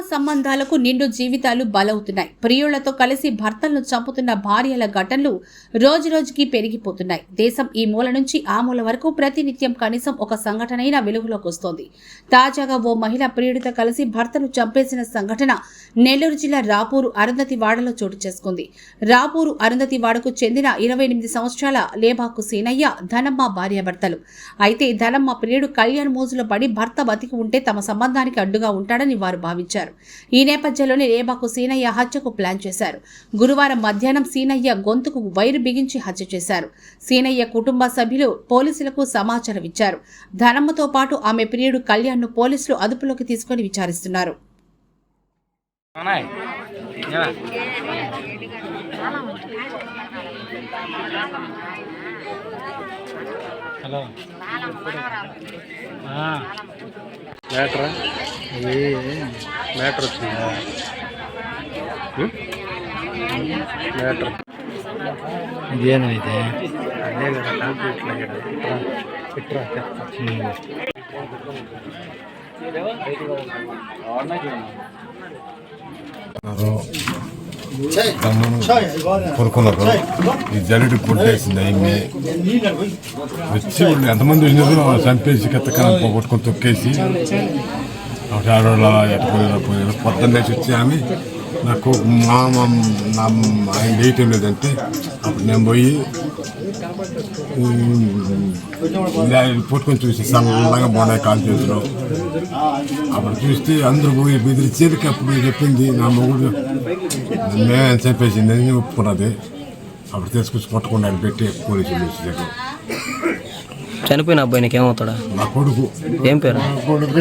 సంబంధాలకు నిండు జీవితాలు బలవుతున్నాయి. ప్రియులతో కలిసి భర్తలను చంపుతున్న భార్యల ఘటనలు రోజురోజుకి పెరిగిపోతున్నాయి. దేశం ఈ మూల నుంచి ఆ మూల వరకు ప్రతినిత్యం కనీసం ఒక సంఘటనైనా వెలుగులోకి వస్తోంది. తాజాగా ఓ మహిళ ప్రియుడితో కలిసి భర్తను చంపేసిన సంఘటన నెల్లూరు జిల్లా రాపూరు అరుంధతి వాడలో చోటు చేసుకుంది. రాపూరు అరుంధతి వాడకు చెందిన ఇరవై ఎనిమిది సంవత్సరాల లేబాకు సీనయ్య ధనమ్మ భార్యాభర్తలు. అయితే ధనమ్మ ప్రియుడు కళ్యాణ్ మోజులో పడి భర్త బతికి ఉంటే తమ సంబంధానికి అడ్డుగా ఉంటాడని వారు భావించారు. ఈ నేపథ్యంలోనే లేబాకు సీనయ్య హత్యకు ప్లాన్ చేశారు. గురువారం మధ్యాహ్నం సీనయ్య గొంతుకు వైరు బిగించి హత్య చేశారు. సీనయ్య కుటుంబ సభ్యులు పోలీసులకు సమాచారం ఇచ్చారు. ధనమ్మతో పాటు ఆమె ప్రియుడు కళ్యాణ్ను పోలీసులు అదుపులోకి తీసుకొని విచారిస్తున్నారు. ఉన్నాయి ఏనా? హలో మ్యాటరా అది మ్యాటర్ వచ్చిందా మ్యాటర్ ఇదేనైతే అదే కదా కంప్యూటర్ ఇట్లా ఇట్రా కొనుక్కున్నారు ఈ జల్లుడు కొట్టేసింది అయింది వచ్చి వాళ్ళు ఎంతమంది ఉన్నారు చంపేసి కత్తకాలం పోగొట్టుకొని తొక్కేసి ఆడవాళ్ళ ఎట్టుకోలేదా పొద్దున్నేసి వచ్చి ఆమె నాకు మా ఆయన వేయటం లేదంటే అప్పుడు నేను పోయి పుట్టుకొని చూసి సన్నగా బాగున్నాయి కాలు చేతులు అప్పుడు చూస్తే అందరూ పోయి బెదిరించేది అప్పుడు చెప్పింది నా మొగుడు మేమే చెప్పేసింది అని ఒప్పుకున్నది. అప్పుడు తీసుకొచ్చి కొట్టకుండా పెట్టి పోలీసులు వచ్చేసారు చనిపోయిన అబ్బాయి నీకు ఏమవుతాడా నా కొడుకు. ఏం పేరు? కొడుకు.